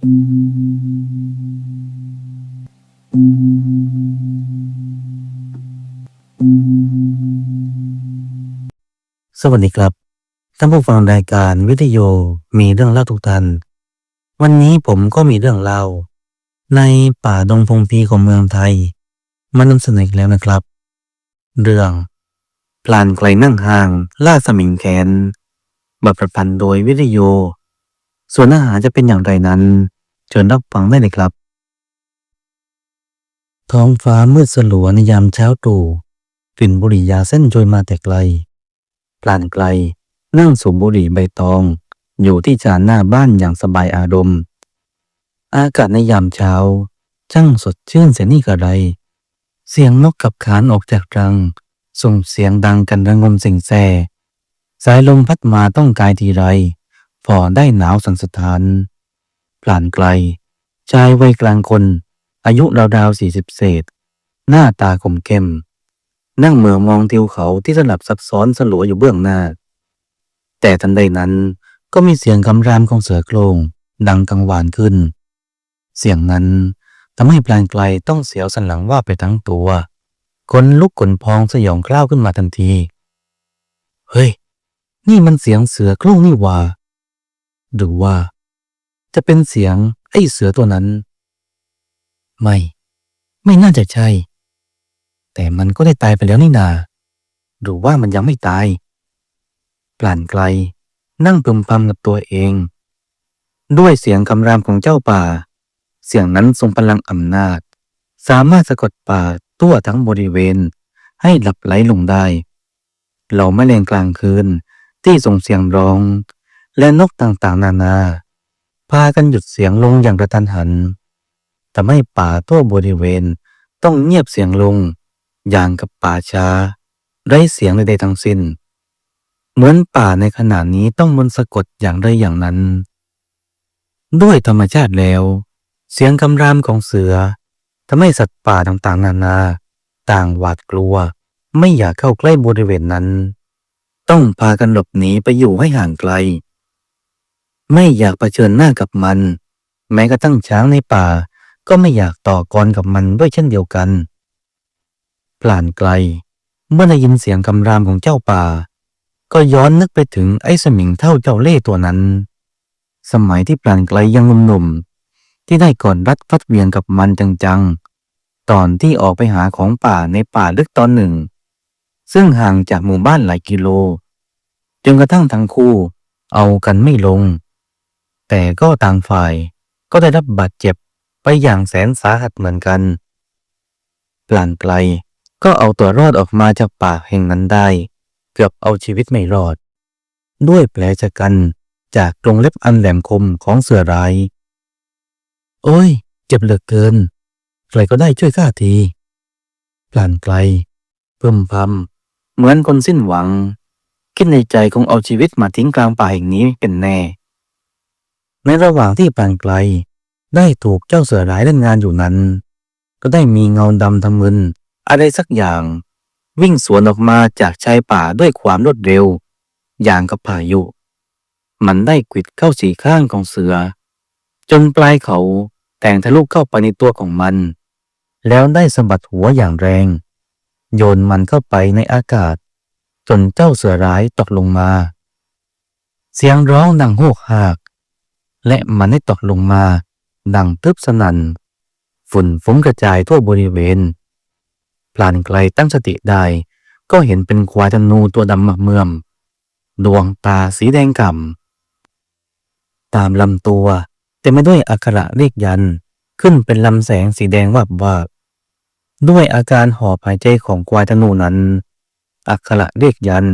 สวัสดีครับท่านผู้ฟังรายการวิทยุมีเรื่องเล่าทุกท่าน วันนี้ผมก็มีเรื่องเล่า ในป่าดงพงพีของเมืองไทย มานำเสนออีกแล้วนะครับ เรื่องพลานไกลนั่งห่างล่าสมิงแขนบทประพันธ์โดยวิทยุ ส่วนอาหารจะเป็นอย่างไรนั้น เชิญรับฟังได้เลยครับ ท้องฟ้ามืดสลัวในยามเช้าตรู่กลิ่นบุหรี่ยาเส้นโชยมาแต่ไกลพลานไกล นั่งสูบบุหรี่ใบตอง อยู่ที่จานหน้าบ้านอย่างสบายอารมณ์ อากาศในยามเช้าช่างสดชื่นเสียนี่กระไร เสียงนกกับขานออกจากรัง ส่งเสียงดังกันระงมสิงแซ่ สายลมพัดมาต้องกายทีไร พอได้หนาวสันสถานพลานไกล ชายวัยกลางคน อายุราวๆสี่สิบเศษ หน้าตาคมเข้ม นั่งเหมือมองทิวเขาที่สลับซับซ้อนสลัวอยู่เบื้องหน้า แต่ทันใดนั้นก็มีเสียงคำรามของเสือโครงดังกังวานขึ้น เสียงนั้นทำให้พลานไกลต้องเสียวสันหลังว่าไปทั้งตัว คนลุกขนพองสยองกล้าวขึ้นมาทันที เฮ้ย นี่มันเสียงเสือโคร่งนี่ว่า หรือว่า จะเป็นเสียงไอ้เสือตัวนั้น ไม่ ไม่น่าจะใช่ แต่มันก็ได้ตายไปแล้วนี่นา หรือว่ามันยังไม่ตาย ปล่านไกล นั่งพึมพำกับตัวเอง ด้วยเสียงคำรามของเจ้าป่า เสียงนั้นทรงพลังอำนาจ สามารถสะกดป่าทั่วทั้งบริเวณ ให้หลับไหลลงได้เหล่าแมลงกลางคืนที่ส่งเสียงร้อง และนกต่างๆ นานา พากันหยุดเสียงลงอย่างกระทันหันทำให้ป่าทั่วบริเวณต้องเงียบเสียงลง อย่างกับป่าช้าไร้เสียงใดๆทั้งสิ้น เหมือนป่าในขณะนี้ต้องมนต์สะกดอย่างใดอย่างนั้น ด้วยธรรมชาติแล้ว เสียงคำรามของเสือทำให้สัตว์ป่าต่างๆ นานา ต่างหวาดกลัว ไม่อยากเข้าใกล้บริเวณนั้น ต้องพากันหลบหนีไปอยู่ให้ห่างไกล ไม่อยากเผชิญหน้ากับมัน แม้กระทั่งช้างในป่า ก็ไม่อยากต่อกรกับมันด้วยเช่นเดียวกันพลานไกล เมื่อได้ยินเสียงคำรามของเจ้าป่า ก็ย้อนนึกไปถึงไอ้สมิงเท่าเจ้าเล่ตัวนั้น สมัยที่พลานไกลยังหนุ่มๆที่ได้ก่อนรัดฟัดเวียงกับมันจังๆ ตอนที่ออกไปหาของป่าในป่าลึกตอนหนึ่ง ซึ่งห่างจากหมู่บ้านหลายกิโล จนกระทั่งทั้งคู่เอากันไม่ลง แต่ก็ต่างฝ่ายก็ได้รับบาดเจ็บไปอย่างแสนสาหัสเหมือนกัน ปลานไกลก็เอาตัวรอดออกมาจากป่าแห่งนั้นได้ เกือบเอาชีวิตไม่รอด ด้วยแผลชะกันจากกรงเล็บอันแหลมคมของเสือร้าย โอ้ย เจ็บเหลือเกิน ใครก็ได้ช่วยข้าทีพลานไกลเพิ่มพำเหมือนคนสิ้นหวัง คิดในใจคงเอาชีวิตมาทิ้งกลางป่าแห่งนี้เป็นแน่ ในระหว่างที่ปานไกล ได้ถูกเจ้าเสือร้ายเล่นงานอยู่นั้น ก็ได้มีเงาดำทำมึนอะไรสักอย่าง วิ่งสวนออกมาจากชายป่าด้วยความรวดเร็ว อย่างกับพายุ มันได้กวิดเข้าสีข้างของเสือ จนปลายเขาแต่งทะลุเข้าไปในตัวของมัน แล้วได้สะบัดหัวอย่างแรง โยนมันเข้าไปในอากาศ จนเจ้าเสือร้ายตกลงมา เสียงร้องดังโหกหาก และมันได้ตกลงมา ดังทึบสนัน่นฝุ่นฟุ้งกระจายทั่วบริเวณพลานไกลตั้งสติได้ ก็เห็นเป็นควายธนูตัวดำมเมื่อม ดวงตาสีแดงก่ำตามลำตัวเต็มไปด้วยอักขระเรียกยัน ขึ้นเป็นลำแสงสีแดงวับวาบด้วยอาการหอบหายใจของควายธนูนั้น อักขระเรียกยัน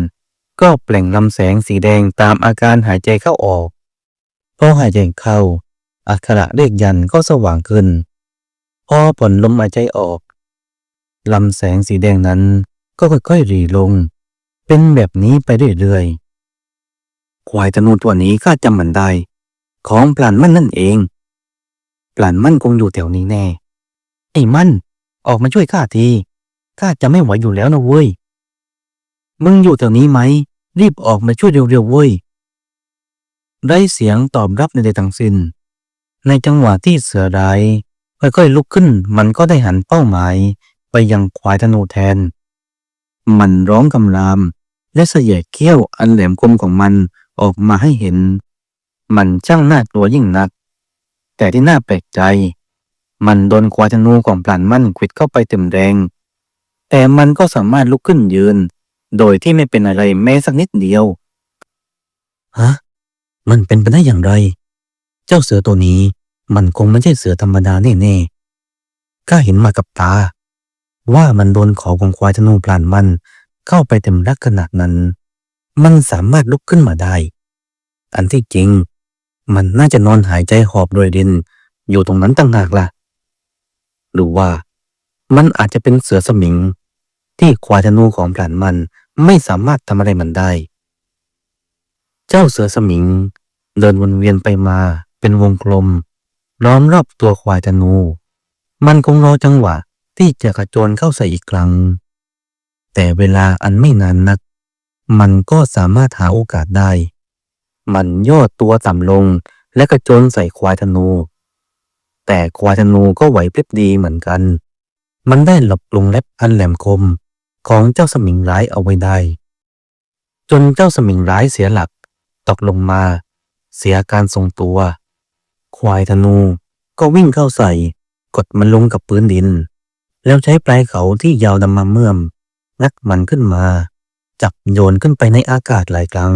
ก็เปล่งลำแสงสีแดงตามอาการหายใจเข้าออก พอหายใจเข้า อักขระเรียกยันก็สว่างขึ้น พอผ่อนลมหายใจออกลำแสงสีแดงนั้นก็ค่อยๆรีลง เป็นแบบนี้ไปเรื่อยๆ ควายธนูตัวนี้ข้าจำมันได้ ของปลานมั่นนั่นเอง ปลานมั่นคงอยู่แถวนี้แน่ ไอ้มั่น ออกมาช่วยข้าที ข้าจะไม่ไหวอยู่แล้วนะเว้ย มึงอยู่แถวนี้ไหม รีบออกมาช่วยเร็วๆเว้ย ได้เสียงตอบรับในใดทั้งสิน้น ในจังหวะที่เสือร้ายค่อยๆลุกขึ้น มันก็ได้หันเป้าหมาย ไปยังควายธนูแทน มันร้องคำราม และเสยเขี้ยวอันแหลมคมของมันออกมาให้เห็น มันช่างน่ากลัวยิ่งนัก แต่ที่น่าแปลกใจ มันโดนควายธนูของพลานมั่นขวิดเข้าไปเต็มแรง แต่มันก็สามารถลุกขึ้นยืน โดยที่ไม่เป็นอะไรแม้สักนิดเดียว ฮะ มันเป็นไปได้อย่างไร เจ้าเสือตัวนี้มันคงไม่ใช่เสือธรรมดาแน่ๆ ข้าเห็นมากับตา ว่ามันโดนขอของควายธนูพลานมันเข้าไปเต็มรักขนาดนั้น มันสามารถลุกขึ้นมาได้ อันที่จริง มันน่าจะนอนหายใจหอบโดยดิน อยู่ตรงนั้นต่างหากล่ะ หรือว่ามันอาจจะเป็นเสือสมิง ที่ควายธนูของพลานมันไม่สามารถทำอะไรมันได้ เจ้าเสือสมิง เดินวนเวียนไปมาเป็นวงกลม ล้อมรอบตัวควายธนู มันคงรอจังหวะที่จะกระโจนเข้าใส่อีกครั้ง แต่เวลาอันไม่นานนัก มันก็สามารถหาโอกาสได้ มันย่อตัวต่ำลงและกระโจนใส่ควายธนู แต่ควายธนูก็ไหวพริบดีเหมือนกัน มันได้หลบลงเล็บอันแหลมคมของเจ้าสมิงร้ายเอาไว้ได้ จนเจ้าสมิงร้ายเสียหลัก ตกลงมา เสียการทรงตัว ควายธนูก็วิ่งเข้าใส่ กดมันลงกับพื้นดิน แล้วใช้ปลายเขาที่ยาวดำมาเมื่อม งัดมันขึ้นมา จับโยนขึ้นไปในอากาศหลายครั้ง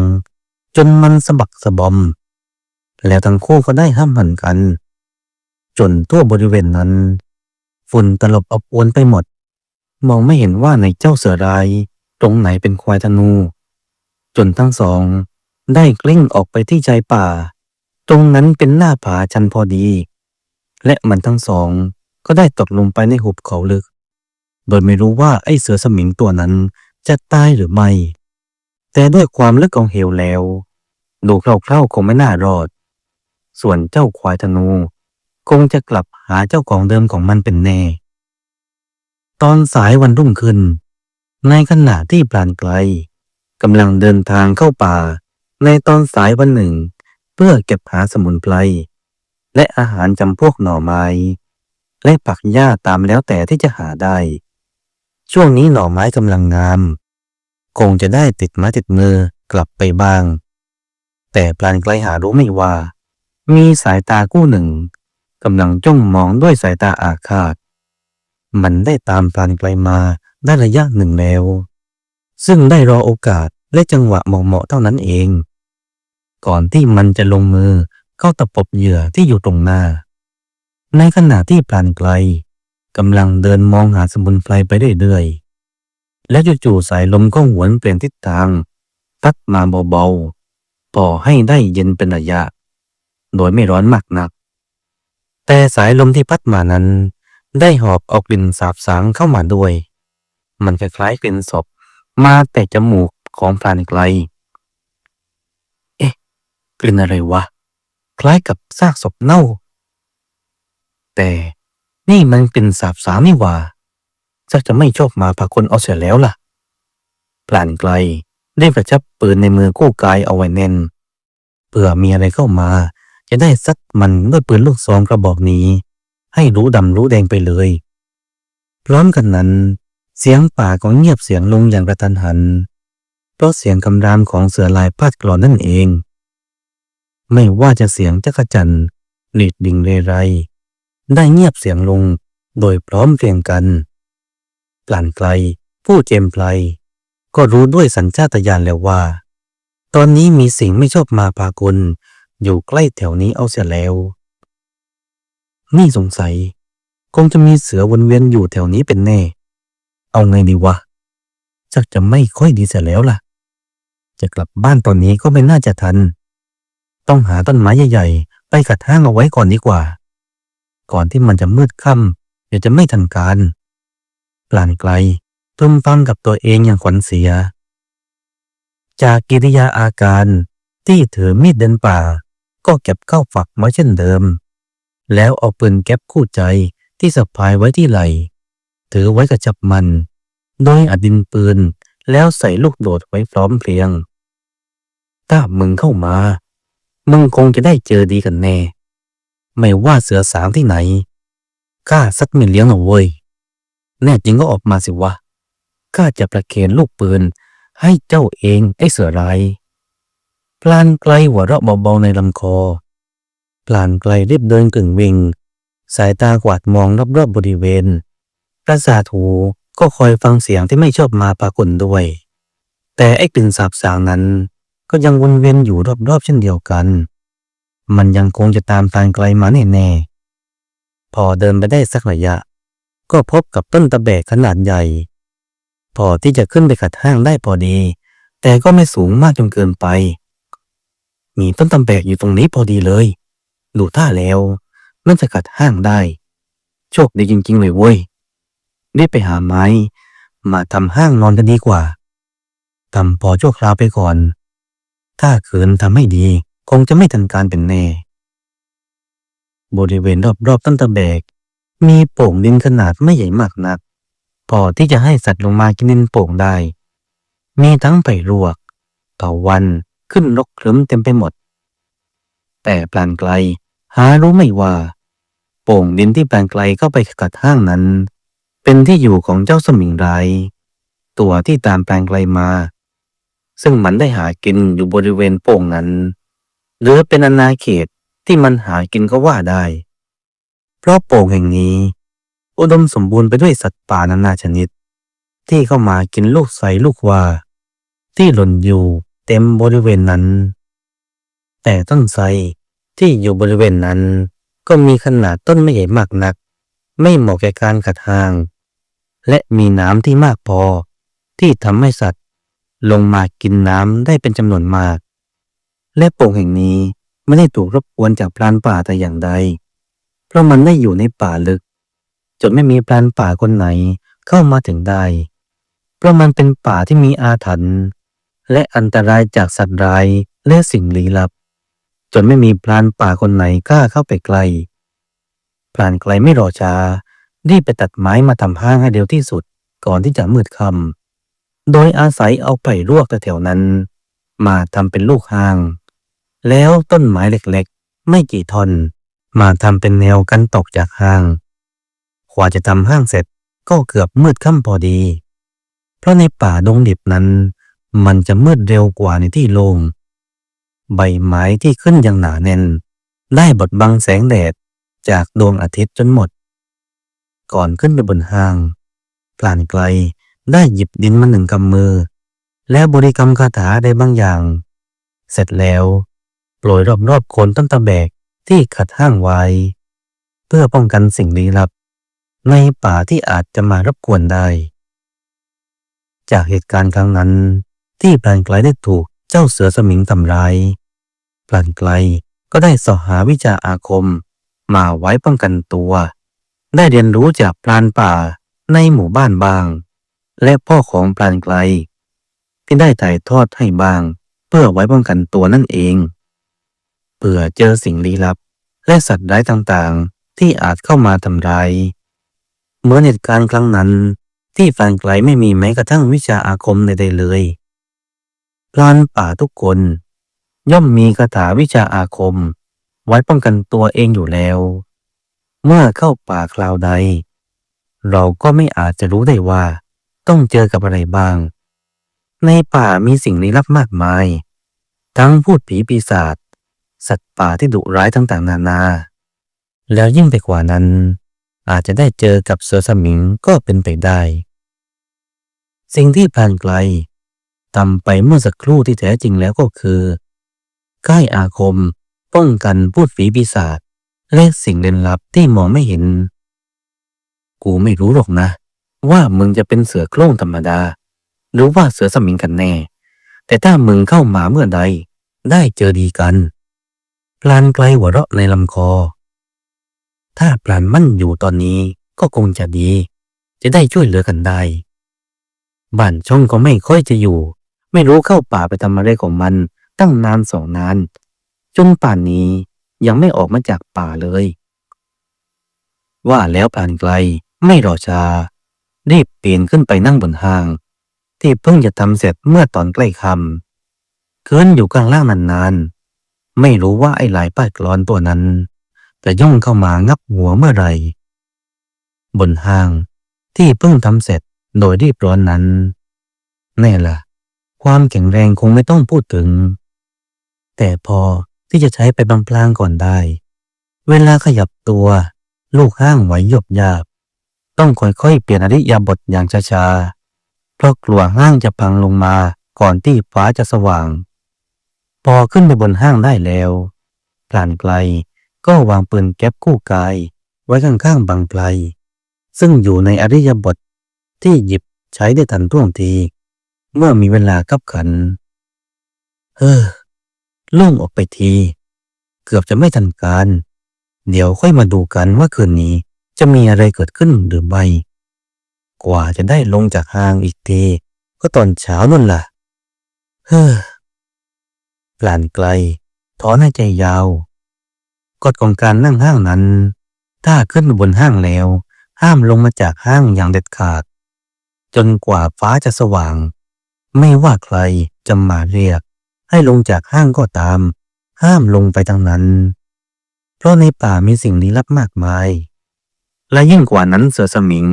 จนมันสะบักสะบอม แล้วทั้งคู่ก็ได้ห้ามหันกัน จนทั่วบริเวณนั้น ฝุ่นตลบอบอวนไปหมด มองไม่เห็นว่าในเจ้าเสือราย ตรงไหนเป็นควายธนู จนทั้งสอง ได้กลิ้งออกไปที่ใจป่า ตรงนั้นเป็นหน้าผาชันพอดี และมันทั้งสองก็ได้ตกลงไปในหุบเขาลึก โดยไม่รู้ว่าไอ้เสือสมิงตัวนั้นจะตายหรือไม่ แต่ด้วยความลึกของเหวแล้ว ดูคร่าวๆคงไม่น่ารอด ส่วนเจ้าควายธนู คงจะกลับหาเจ้าของเดิมของมันเป็นแน่ ตอนสายวันรุ่งขึ้น ในขณะที่ปลานไกลกำลังเดินทางเข้าป่า ในตอนสายวันหนึ่ง เพื่อเก็บหาสมุนไพรและอาหารจำพวกหน่อไม้ และผักหญ้าตามแล้วแต่ที่จะหาได้ ช่วงนี้หน่อไม้กำลังงาม คงจะได้ติดม้ติดมือกลับไปบ้าง แต่ปลานไกลหารู้ไม่ว่า มีสายตาคู่หนึ่งกำลังจ้องมองด้วยสายตาอาฆาต มันได้ตามปลานไกลมาได้ระยะหนึ่งแล้ว ซึ่งได้รอโอกาสและจังหวะเหมาะๆเท่านั้นเอง ก่อนที่มันจะลงมือเข้าตะปบเหยื่อที่อยู่ตรงหน้า ในขณะที่ปลานไกลกำลังเดินมองหาสมุนไพรไปเรื่อยๆและจู่ๆสายลมก็หวนเปลี่ยนทิศทางพัดมาเบาๆพอให้ได้เย็นเป็นระยะ โดยไม่ร้อนมากนัก แต่สายลมที่พัดมานั้น ได้หอบเอากลิ่นสาบสางเข้ามาด้วย มันคล้ายๆกลิ่นศพมาแต่จมูกของพรานไกล กลิ่นอะไรวะ คล้ายกับซากศพเน่า แต่นี่มันกลิ่นสาบสางนี่หว่าชักจะไม่ชอบมาพากลเอาเสียแล้วล่ะพลานไกลได้ประชับปืนในมือกู้กายเอาไว้แน่นเพื่อมีอะไรเข้ามา จะได้ซัดมันด้วยปืนลูกซองกระบอกนี้ ให้รู้ดำรู้แดงไปเลย พร้อมกันนั้น เสียงป่าก็เงียบเสียงลงอย่างกระทันหัน เพราะเสียงคำรามของเสือลายพาดกรอนนั่นเอง ไม่ว่าจะเสียงจักจันหลีดดิ่งเรไร ได้เงียบเสียงลงโดยพร้อมเพรียงกัน กลั่นไกล ผู้เจมไพลก็รู้ด้วยสัญชาตญาณแล้วว่า ตอนนี้มีสิ่งไม่ชอบมาพากล อยู่ใกล้แถวนี้เอาเสียแล้ว นี่สงสัย คงจะมีเสือวนเวียนอยู่แถวนี้เป็นแน่ เอาไงดีวะชักจะไม่ค่อยดีเสียแล้วล่ะ จะกลับบ้านตอนนี้ก็ไม่น่าจะทัน ต้องหาต้นไม้ใหญ่ๆ ไปกัดห้างเอาไว้ก่อนดีกว่า ก่อนที่มันจะมืดค่ำเดี๋ยวจะไม่ทันการปลานไกลทุ่มฟังกับตัวเองอย่างขวัญเสีย จากกิริยาอาการที่ถือมีดเดินป่า ก็เก็บเข้าฝักไว้เช่นเดิม แล้วเอาปืนแก๊ปคู่ใจที่สะพายไว้ที่ไหล่ถือไว้กับจับมัน โดยอดินปืนแล้วใส่ลูกโดดไว้พร้อมเพรียง ถ้ามึงเข้ามา มึงคงจะได้เจอดีกันแน่ ไม่ว่าเสือสางที่ไหนข้าสักไม่เลี้ยงหรอกเว้ย แน่จริงก็ออกมาสิวะข้าจะประเคนลูกปืน ให้เจ้าเองไอ้เสือร้ายพลานไกลหัวเราะเบาๆในลำคอพลานไกลรีบเดินกึ่งวิ่ง สายตากวาดมองรอบๆบบริเวณ ประสาทหูก็คอยฟังเสียงที่ไม่ชอบมาปรากฏด้วย แต่ไอ้กลิ่นสาบสางนั้น ก็ยังวนเวียนอยู่รอบๆเช่นเดียวกัน มันยังคงจะตามพลานไกลมาแน่ๆพอเดินไปได้สักระยะ ก็พบกับต้นตะแบกขนาดใหญ่ พอที่จะขึ้นไปขัดห้างได้พอดี แต่ก็ไม่สูงมากจนเกินไป มีต้นตะแบกอยู่ตรงนี้พอดีเลย ดูท่าแล้วน่าจะขัดห้างได้ โชคดีจริงๆเลยเว้ยรีบไปหาไม้ มาทำห้างนอนกันดีกว่าทำพอชั่วคราวไปก่อน ถ้าเขืนทำไม่ดี คงจะไม่ทันการเป็นแน่ บริเวณรอบๆต้นตะแบก มีโป่งดินขนาดไม่ใหญ่มากนัก พอที่จะให้สัตว์ลงมากินดินโป่งได้ มีทั้งไผ่รวกเต่าวันขึ้นรกคลิ้มเต็มไปหมด แต่ปลานไกลหารู้ไม่ว่า โป่งดินที่ปลานไกลเข้าไปกัดห้างนั้น เป็นที่อยู่ของเจ้าสมิงไรตัวที่ตามปลานไกลมา ซึ่งมันได้หากินอยู่บริเวณโป่งนั้น หรือเป็นอาณาเขตที่มันหากินก็ว่าได้ เพราะโป่งแห่งนี้ อุดมสมบูรณ์ไปด้วยสัตว์ป่านานาชนิด ที่เข้ามากินลูกใสลูกว่า ที่หล่นอยู่เต็มบริเวณนั้น แต่ต้นไทรที่อยู่บริเวณนั้น ก็มีขนาดต้นไม่ใหญ่มากนัก ไม่เหมาะแก่การขัดหาง และมีน้ำที่มากพอที่ทำให้สัตว ลงมากินน้ำได้เป็นจำนวนมาก และโป่งแห่งนี้ไม่ได้ถูกรบกวนจากพรานป่าแต่อย่างใด เพราะมันได้อยู่ในป่าลึก จนไม่มีพรานป่าคนไหนเข้ามาถึงได้ เพราะมันเป็นป่าที่มีอาถรรพ์และอันตรายจากสัตว์ร้ายและสิ่งลี้ลับ จนไม่มีพรานป่าคนไหนกล้าเข้าไปใกล้พรานไกลไม่รอช้ารีบไปตัดไม้มาทำห้างให้เร็วที่สุดก่อนที่จะมืดค่ำ โดยอาศัยเอาไผ่รวกแถวๆนั้น มาทำเป็นลูกหาง แล้วต้นไม้เล็กๆ ไม่กี่ท่อน มาทำเป็นแนวกันตกจากห้างกว่าจะทำห้างเสร็จก็เกือบมืดค่ำพอดี เพราะในป่าดงดิบนั้น มันจะมืดเร็วกว่าในที่โล่งใบไม้ที่ขึ้นอย่างหนาแน่น ได้บดบังแสงแดดจากดวงอาทิตย์จนหมด ก่อนขึ้นไปบนห้างพลานไกล ได้หยิบดินมาหนึ่งกำมือ แล้วบริกรรมคาถาได้บางอย่าง เสร็จแล้วโปรยรอบๆโคนต้นตะแบกที่ขัดห้างไว้ เพื่อป้องกันสิ่งลี้ลับ ในป่าที่อาจจะมารบกวนได้ จากเหตุการณ์ครั้งนั้นที่พลานไกลได้ถูกเจ้าเสือสมิงทำร้ายพลานไกลก็ได้สอหาวิชาอาคม มาไว้ป้องกันตัว ได้เรียนรู้จากพลานป่าในหมู่บ้านบาง และพ่อของพลานไกล ที่ได้ถ่ายทอดให้บาง เพื่อไว้ป้องกันตัวนั่นเองเผื่อเจอสิ่งลี้ลับ และสัตว์ร้ายต่างๆ ที่อาจเข้ามาทำร้ายเหมือนเหตุการณ์ครั้งนั้น ที่พลานไกลไม่มีแม้กระทั่งวิชาอาคมใดๆเลยพรานป่าทุกคน ย่อมมีคาถาวิชาอาคม ไว้ป้องกันตัวเองอยู่แล้ว เมื่อเข้าป่าคราวใด เราก็ไม่อาจจะรู้ได้ว่า ต้องเจอกับอะไรบ้าง ในป่ามีสิ่งลี้ลับมากมาย ทั้งพูดผีปีศาจสัตว์ป่าที่ดุร้ายต่างๆ นานา แล้วยิ่งไปกว่านั้น อาจจะได้เจอกับเสือสมิงก็เป็นไปได้ สิ่งที่พลานไกลทำไปเมื่อสักครู่ที่แท้จริงแล้วก็คือค่ายอาคม ป้องกันพูดฝีปีศาจและสิ่งเล่นลับที่มองไม่เห็น กูไม่รู้หรอกนะ ว่ามึงจะเป็นเสือโคร่งธรรมดา หรือว่าเสือสมิงกันแน่ แต่ถ้ามึงเข้ามาเมื่อใด ได้เจอดีกันพลานไกลหัวเราะในลำคอ ถ้าพลานมั่นอยู่ตอนนี้ก็คงจะดี จะได้ช่วยเหลือกันได้ บ้านช่องก็ไม่ค่อยจะอยู่ ไม่รู้เข้าป่าไปทำอะไรของมันตั้งนานสองนานจนป่านนี้ยังไม่ออกมาจากป่าเลย ว่าแล้วพลานไกลไม่รอช้า รีบปีนขึ้นไปนั่งบนห้าง ที่เพิ่งจะทำเสร็จเมื่อตอนใกล้ค่ำคืนอยู่กลางล่างนานๆ ไม่รู้ว่าไอ้ลายป้ายกรอนตัวนั้น จะย่องเข้ามางับหัวเมื่อไหร่ บนห้างที่เพิ่งทำเสร็จโดยรีบร้อนนั้นแน่ล่ะ ความแข็งแรงคงไม่ต้องพูดถึง แต่พอที่จะใช้ไปบางพลางก่อนได้ เวลาขยับตัว ลูกห้างไหวหยบหยาบ ต้องค่อยๆ เปลี่ยนอริยาบทอย่างช้าๆ เพราะกลัวห้างจะพังลงมาก่อนที่ฟ้าจะสว่าง พอขึ้นไปบนห้างได้แล้วพลานไกลก็วางปืนแก๊ปคู่กาย ไว้ข้างๆบางไกล ซึ่งอยู่ในอริยบทที่หยิบใช้ได้ทันท่วงที เมื่อมีเวลาขับขันเฮ้อโล่งออกไปที เกือบจะไม่ทันการ เดี๋ยวค่อยมาดูกันว่าคืนนี้ จะมีอะไรเกิดขึ้นหรือไม่ กว่าจะได้ลงจากห้างอีกทีก็ตอนเช้านั่นล่ะ เฮ้อปลานไกล ถอนหายใจยาว กฎของการนั่งห้างนั้น ถ้าขึ้นบนห้างแล้ว ห้ามลงมาจากห้างอย่างเด็ดขาด จนกว่าฟ้าจะสว่าง ไม่ว่าใครจะมาเรียก ให้ลงจากห้างก็ตาม ห้ามลงไปทางนั้น เพราะในป่ามีสิ่งลี้ลับมากมาย และยิ่งกว่านั้นเสือสมิง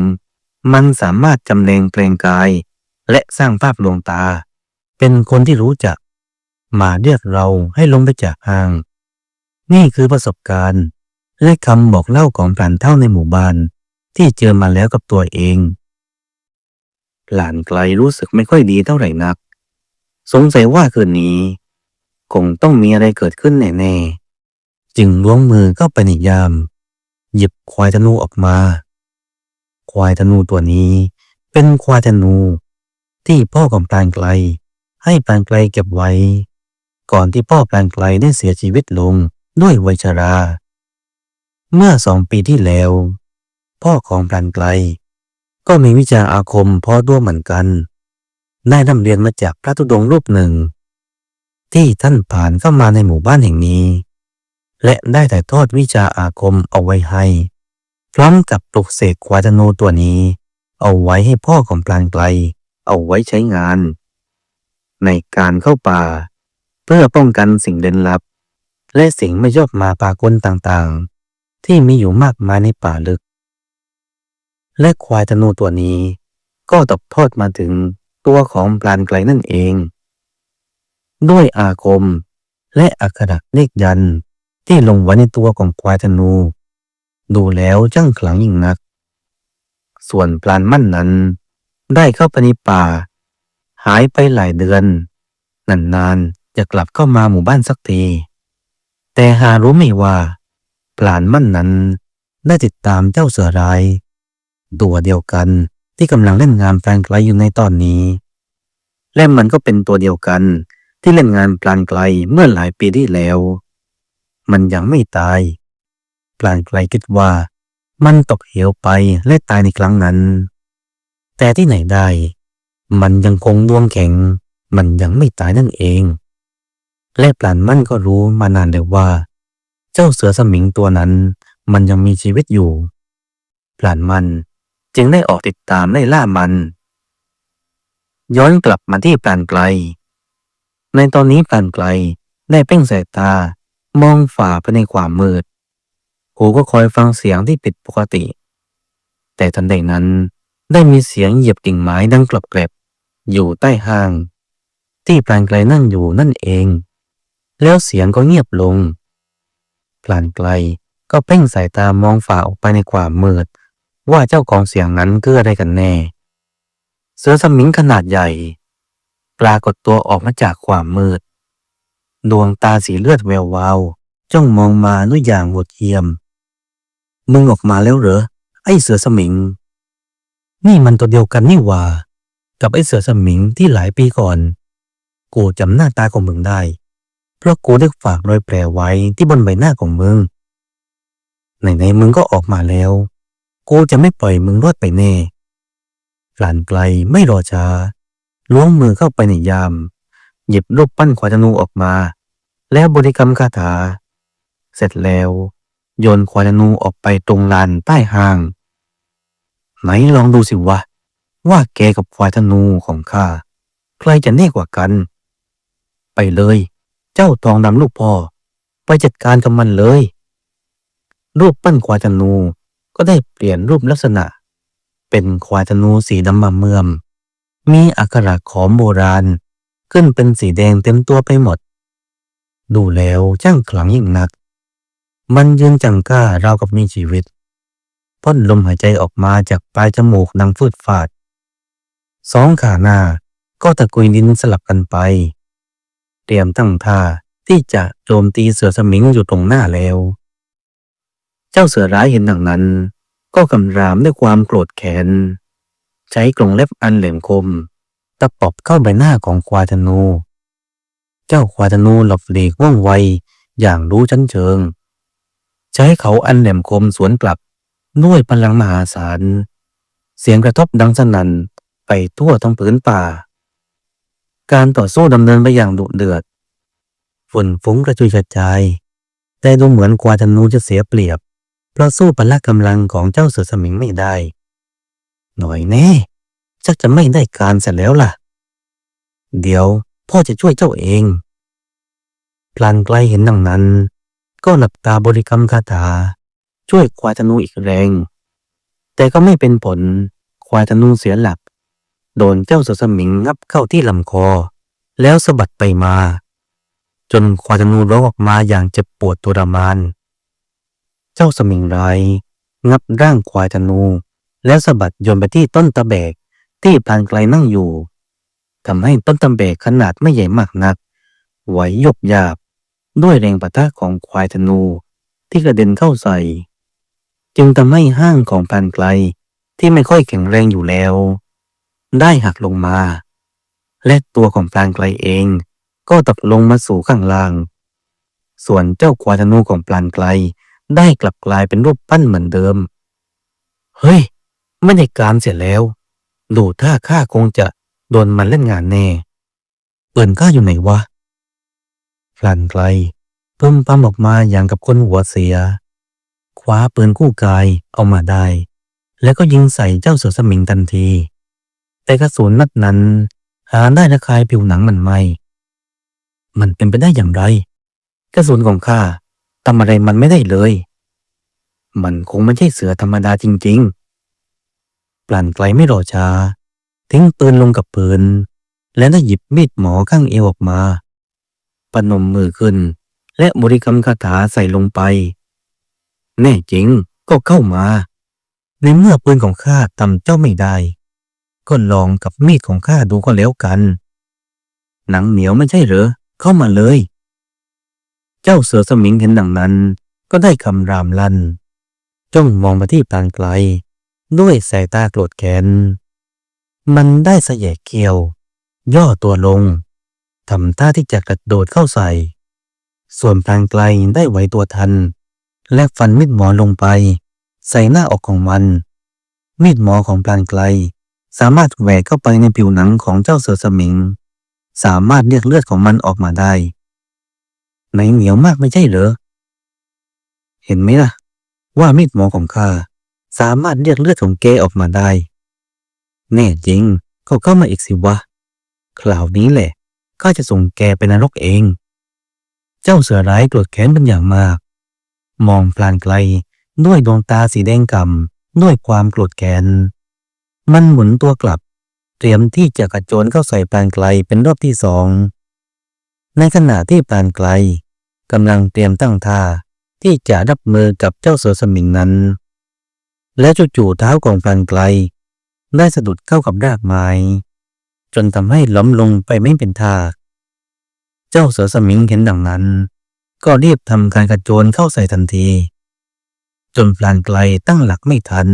มันสามารถจำเลงเกรงกาย และสร้างภาพลวงตา เป็นคนที่รู้จัก มาเรียกเราให้ลงไปจากห้าง นี่คือประสบการณ์ และคำบอกเล่าของพรานเท่าในหมู่บ้านที่เจอมาแล้วกับตัวเอง หลานไกลรู้สึกไม่ค่อยดีเท่าไหร่นัก สงสัยว่าคืนนี้ คงต้องมีอะไรเกิดขึ้นแน่ๆ จึงล้วงมือเข้าไปในยาม หยิบควายธนูออกมา ควายธนูตัวนี้ เป็นควายธนู ที่พ่อของปรานไกล ให้ปรานไกลเก็บไว้ ก่อนที่พ่อปรานไกลได้เสียชีวิตลงด้วยวัยชรา เมื่อสองปีที่แล้ว พ่อของปรานไกล ก็มีวิชาอาคมพอตัวเหมือนกันได้นำเรียนมาจากพระธุดงรูปหนึ่ง ที่ท่านผ่านเข้ามาในหมู่บ้านแห่งนี้ และได้ถ่ายทอดวิชาอาคมเอาไว้ให้ พร้อมกับปลุกเสกควายธนูตัวนี้ เอาไว้ให้พ่อของปรานไกล เอาไว้ใช้งาน ในการเข้าป่า เพื่อป้องกันสิ่งเล่นลับ และสิ่งไม่ชอบมาปากลต่างๆ ที่มีอยู่มากมายในป่าลึก และควายธนูตัวนี้ ก็ตกทอดมาถึงตัวของปรานไกลนั่นเอง ด้วยอาคมและอักขระเลขยันต์ ที่ลงไว้ในตัวของควายธนู ดูแล้วช่างขลังยิ่งนัก ส่วนปลานมั่นนั้น ได้เข้าไปในป่า หายไปหลายเดือน นานๆจะกลับเข้ามาหมู่บ้านสักที แต่หารู้ไม่ว่าปลานมั่นนั้นได้ติดตามเจ้าเสือร้ายตัวเดียวกันที่กำลังเล่นงานแฟนไกลอยู่ในตอนนี้ และมันก็เป็นตัวเดียวกันที่เล่นงานปลานไกลเมื่อหลายปีที่แล้ว มันยังไม่ตายปลานไกลคิดว่า มันตกเหวไปและตายในครั้งนั้น แต่ที่ไหนได้ มันยังคงดวงแข็ง มันยังไม่ตายนั่นเอง และปลานมั่นก็รู้มานานแล้วว่า เจ้าเสือสมิงตัวนั้น มันยังมีชีวิตอยู่ปลานมันจึงได้ออกติดตามไล่ล่ามัน ย้อนกลับมาที่ปลานไกล ในตอนนี้ปลานไกลได้เพ่งสายตา มองฝ่าไปในความมืด หูก็คอยฟังเสียงที่ผิดปกติ แต่ทันใดนั้นได้มีเสียงเหยียบกิ่งไม้ดังกรอบแกรบอยู่ใต้ห้าง ที่ปลานไกลนั่งอยู่นั่นเอง แล้วเสียงก็เงียบลงปลานไกลก็เพ่งสายตามองฝ่าออกไปในความมืด ว่าเจ้าของเสียงนั้นคืออะไรกันแน่ เสือสมิงขนาดใหญ่ ปรากฏตัวออกมาจากความมืด ดวงตาสีเลือดแวววาว จ้องมองมาด้วยอย่างโหดเหี้ยม มึงออกมาแล้วเหรอ ไอ้เสือสมิง นี่มันตัวเดียวกันนี่หว่า กับไอ้เสือสมิงที่หลายปีก่อน กูจำหน้าตาของมึงได้ เพราะกูได้ฝากรอยแผลไว้ที่บนใบหน้าของมึง ไหนๆมึงก็ออกมาแล้ว กูจะไม่ปล่อยมึงรอดไปแน่หลานไกลไม่รอช้าล้วงมือเข้าไปในยาม หยิบรูปปั้นขวาธนูออกมา แล้วบริกรรมคาถา เสร็จแล้วโยนควายธนูออกไปตรงลานใต้ห้าง ไหนลองดูสิวะ ว่าแกกับควายธนูของข้าใครจะแน่กว่ากัน ไปเลย เจ้าทองดำลูกพ่อ ไปจัดการกับมันเลย รูปปั้นควายธนูก็ได้เปลี่ยนรูปลักษณะ เป็นควายธนูสีดำมาเมื่อม มีอักขระขอมโบราณ ขึ้นเป็นสีแดงเต็มตัวไปหมด ดูแล้วช่างขลังยิ่งนัก มันยืนจังก้าราวกับมีชีวิต พ่นลมหายใจออกมาจากปลายจมูกดังฟืดฟาด สองขาหน้าก็ตะกุยดินสลับกันไป เตรียมตั้งท่าที่จะโจมตีเสือสมิงอยู่ตรงหน้าแล้ว เจ้าเสือร้ายเห็นดังนั้น ก็กำรามด้วยความโกรธแค้น ใช้กรงเล็บอันแหลมคม ตะปบเข้าใบหน้าของควายธนู เจ้าควายธนูหลบหลีกว่องไวอย่างรู้ชั้นเชิง ใช้เขาอันแหลมคมสวนกลับด้วยพลังมหาศาล เสียงกระทบดังสนั่นไปทั่วทั้งผืนป่า การต่อสู้ดำเนินไปอย่างดุเดือด ฝุ่นฟุ้งกระจุยกระจาย แต่ดูเหมือนควาธนูจะเสียเปรียบ เพราะสู้พละกำลังของเจ้าเสือสมิงไม่ได้ หน่อยแน่ ชักจะไม่ได้การเสร็จแล้วล่ะ เดี๋ยวพ่อจะช่วยเจ้าเอง พลานไกลเห็นดังนั้น ก็หลับตาบริกรรมคาถา ช่วยควายธนูอีกแรง แต่ก็ไม่เป็นผลควายธนูเสียหลักโดนเจ้าสสมิงงับเข้าที่ลำคอ แล้วสะบัดไปมา จนควายธนูร้องออกมาอย่างเจ็บปวดทรมาน เจ้าสมิงร้ายงับร่างควายธนู แล้วสะบัดโยนไปที่ต้นตะแบก ที่พานไกลนั่งอยู่ทำให้ต้นตะแบกขนาดไม่ใหญ่มากนัก ไหวยบยาบ ด้วยแรงปะทะของควายธนูที่กระเด็นเข้าใส่ จึงทำให้ห้างของพานไกลที่ไม่ค่อยแข็งแรงอยู่แล้ว ได้หักลงมา และตัวของพลานไกลเองก็ตกลงมาสู่ข้างล่าง ส่วนเจ้าควายธนูของพลานไกลได้กลับกลายเป็นรูปปั้นเหมือนเดิม เฮ้ย ไม่ได้การเสร็จแล้ว ดูท่าข้าคงจะโดนมันเล่นงานแน่ปืนข้าอยู่ไหนวะพลันไกลเพิ่มปั๊มออกมาอย่างกับคนหัวเสีย คว้าปืนคู่กายเอามาได้ แล้วก็ยิงใส่เจ้าเสือสมิงทันที แต่กระสุนนัดนั้น หาได้ระคายผิวหนังมันไม่ มันเป็นไปได้อย่างไร กระสุนของข้าทำอะไรมันไม่ได้เลย มันคงไม่ใช่เสือธรรมดาจริง ๆ ปลั่นไกลไม่รอช้า ทิ้งปืนลงกับปืนและได้หยิบมีดหมอข้างเอวออกมาปนมมือขึ้น และบริกรรมคาถาใส่ลงไป แน่จริงก็เข้ามา ในเมื่อปืนของข้าทำเจ้าไม่ได้ ก็ลองกับมีดของข้าดูก็แล้วกัน หนังเหนียวไม่ใช่เหรอ เข้ามาเลย เจ้าเสือสมิงเห็นดังนั้น ก็ได้คำรามลั่นจ้องมองไปที่ปลานไกล ด้วยสายตาโกรธแค้น มันได้เสยเกียว ย่อตัวลง ทำท่าที่จะกระโดดเข้าใส่ ส่วนพลานไกลได้ไหวตัวทัน และฟันมีดหมอลงไป ใส่หน้าอกของมัน มีดหมอของพลานไกล สามารถแหวกเข้าไปในผิวหนังของเจ้าเสือสมิง สามารถเรียกเลือดของมันออกมาได้ไหนเหนียวมากไม่ใช่เหรอ เห็นไหมล่ะ ว่ามีดหมอของข้า สามารถเรียกเลือดของแกออกมาได้ แน่จริงก็เข้ามาอีกสิวะ คราวนี้แหละข้าจะส่งแกไปนรกเอง เจ้าเสือร้ายโกรธแค้นเป็นอย่างมาก มองพลานไกลด้วยดวงตาสีแดงกำด้วยความโกรธแค้น มันหมุนตัวกลับ เตรียมที่จะกระโจนเข้าใส่พลานไกลเป็นรอบที่สอง ในขณะที่พลานไกลกำลังเตรียมตั้งท่าที่จะรับมือกับเจ้าเสือสมิงนั้น และจู่ๆเท้าของพลานไกล ได้สะดุดเข้ากับรากไม้ จนทำให้ล้มลงไปไม่เป็นท่า เจ้าเสือสมิงเห็นดังนั้น ก็รีบทำการกระโจนเข้าใส่ทันที จนพลานไกลตั้งหลักไม่ทัน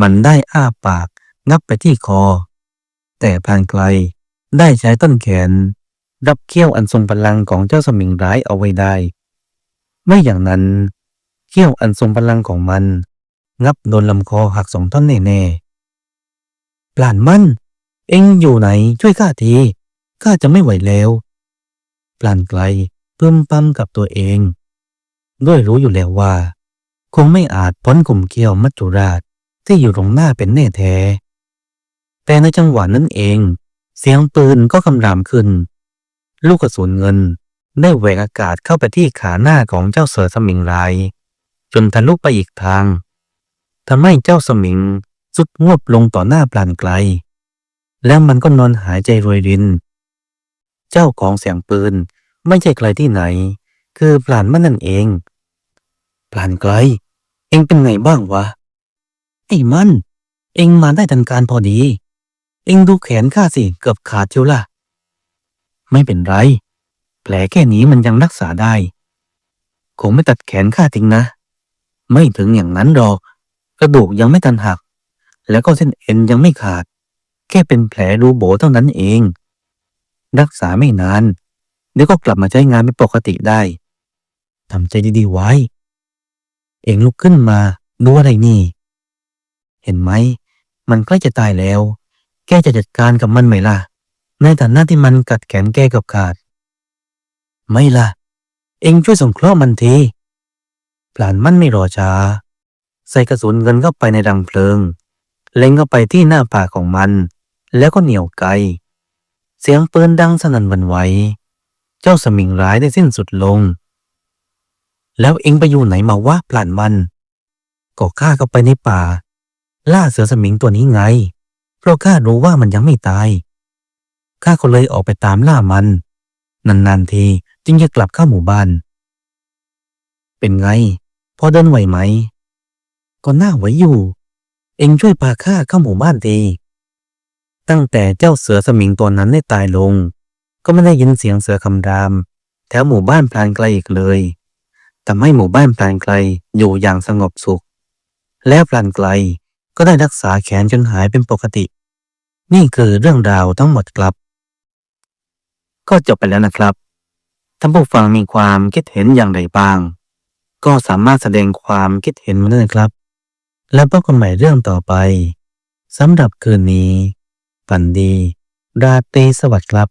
มันได้อ้าปากงับไปที่คอ แต่พลานไกลได้ใช้ต้นแขน รับเขี้ยวอันทรงพลังของเจ้าสมิงร้ายเอาไว้ได้ ไม่อย่างนั้น เขี้ยวอันทรงพลังของมัน งับโดนลำคอหักสองท่อนแน่ๆปลานมันเอ็งอยู่ไหนช่วยข้าที ข้าจะไม่ไหวแล้วปลานไกลปึ้มปั้มกับตัวเอง ด้วยรู้อยู่แล้วว่า คงไม่อาจพ้นกลุ่มเกี้ยวมัจจุราชที่อยู่ตรงหน้าเป็นแน่แท้ แต่ในจังหวะนั้นเอง เสียงปืนก็คำรามขึ้น ลูกกระสุนเงินได้แหวกอากาศเข้าไปที่ขาหน้าของเจ้าเสือสมิงลาย จนทะลุไปอีกทาง ทำให้เจ้าสมิงสุดงบลงต่อหน้าปลานไกล แล้วมันก็นอนหายใจรวยริน เจ้าของเสียงปืนไม่ใช่ใครที่ไหน คือปลานมันนั่นเอง ปลานไกล เองเป็นไงบ้างวะ ไอ้มัน เองมาได้ทันการพอดี เองดูแขนข้าสิเกือบขาดเชียวล่ะ ไม่เป็นไร แผลแค่นี้มันยังรักษาได้ คงไม่ตัดแขนข้าทิ้งนะ ไม่ถึงอย่างนั้นหรอก กระดูกยังไม่ทันหัก แล้วก็เส้นเอ็นยังไม่ขาด แค่เป็นแผลรูโบเท่านั้นเอง รักษาไม่นานเดี๋ยวก็กลับมาใช้งานเป็นปกติได้ทำใจดีๆไว้ เองลุกขึ้นมาดูอะไรนี่ เห็นไหม มันใกล้จะตายแล้ว แกจะจัดการกับมันไหมล่ะ ในฐานะที่มันกัดแขนแกกับขาด ไม่ล่ะ เองช่วยส่งเคราะห์มันทีปลานมันไม่รอช้า ใส่กระสุนเงินเข้าไปในรังเพลิง เล็งเข้าไปที่หน้าผากของมัน แล้วก็เหนี่ยวไก เสียงปืนดังสนั่นวันไหว เจ้าสมิงร้ายได้สิ้นสุดลง แล้วเอ็งไปอยู่ไหนมาวะปลานมัน ก็ข้าเข้าไปในป่า ล่าเสือสมิงตัวนี้ไง เพราะข้ารู้ว่ามันยังไม่ตาย ข้าก็เลยออกไปตามล่ามัน นานๆทีจึงจะกลับเข้าหมู่บ้าน เป็นไง พอเดินไหวไหม ก็น่าไหวอยู่ เองช่วยพาข้าเข้าหมู่บ้านทีตั้งแต่เจ้าเสือสมิงตัวนั้นได้ตายลง ก็ไม่ได้ยินเสียงเสือคำรามแถวหมู่บ้านพลานไกลอีกเลยทำให้หมู่บ้านพลานไกลอยู่อย่างสงบสุข แล้วพลานไกลก็ได้รักษาแขนจนหายเป็นปกติ นี่คือเรื่องราวทั้งหมดครับ ก็จบไปแล้วนะครับท่านผู้ฟังมีความคิดเห็นอย่างไรบ้าง ก็สามารถแสดงความคิดเห็นมาได้นะครับ แล้วพบกันใหม่เรื่องต่อไปสำหรับคืนนี้ ฝันดี ราตรีสวัสดิ์ครับ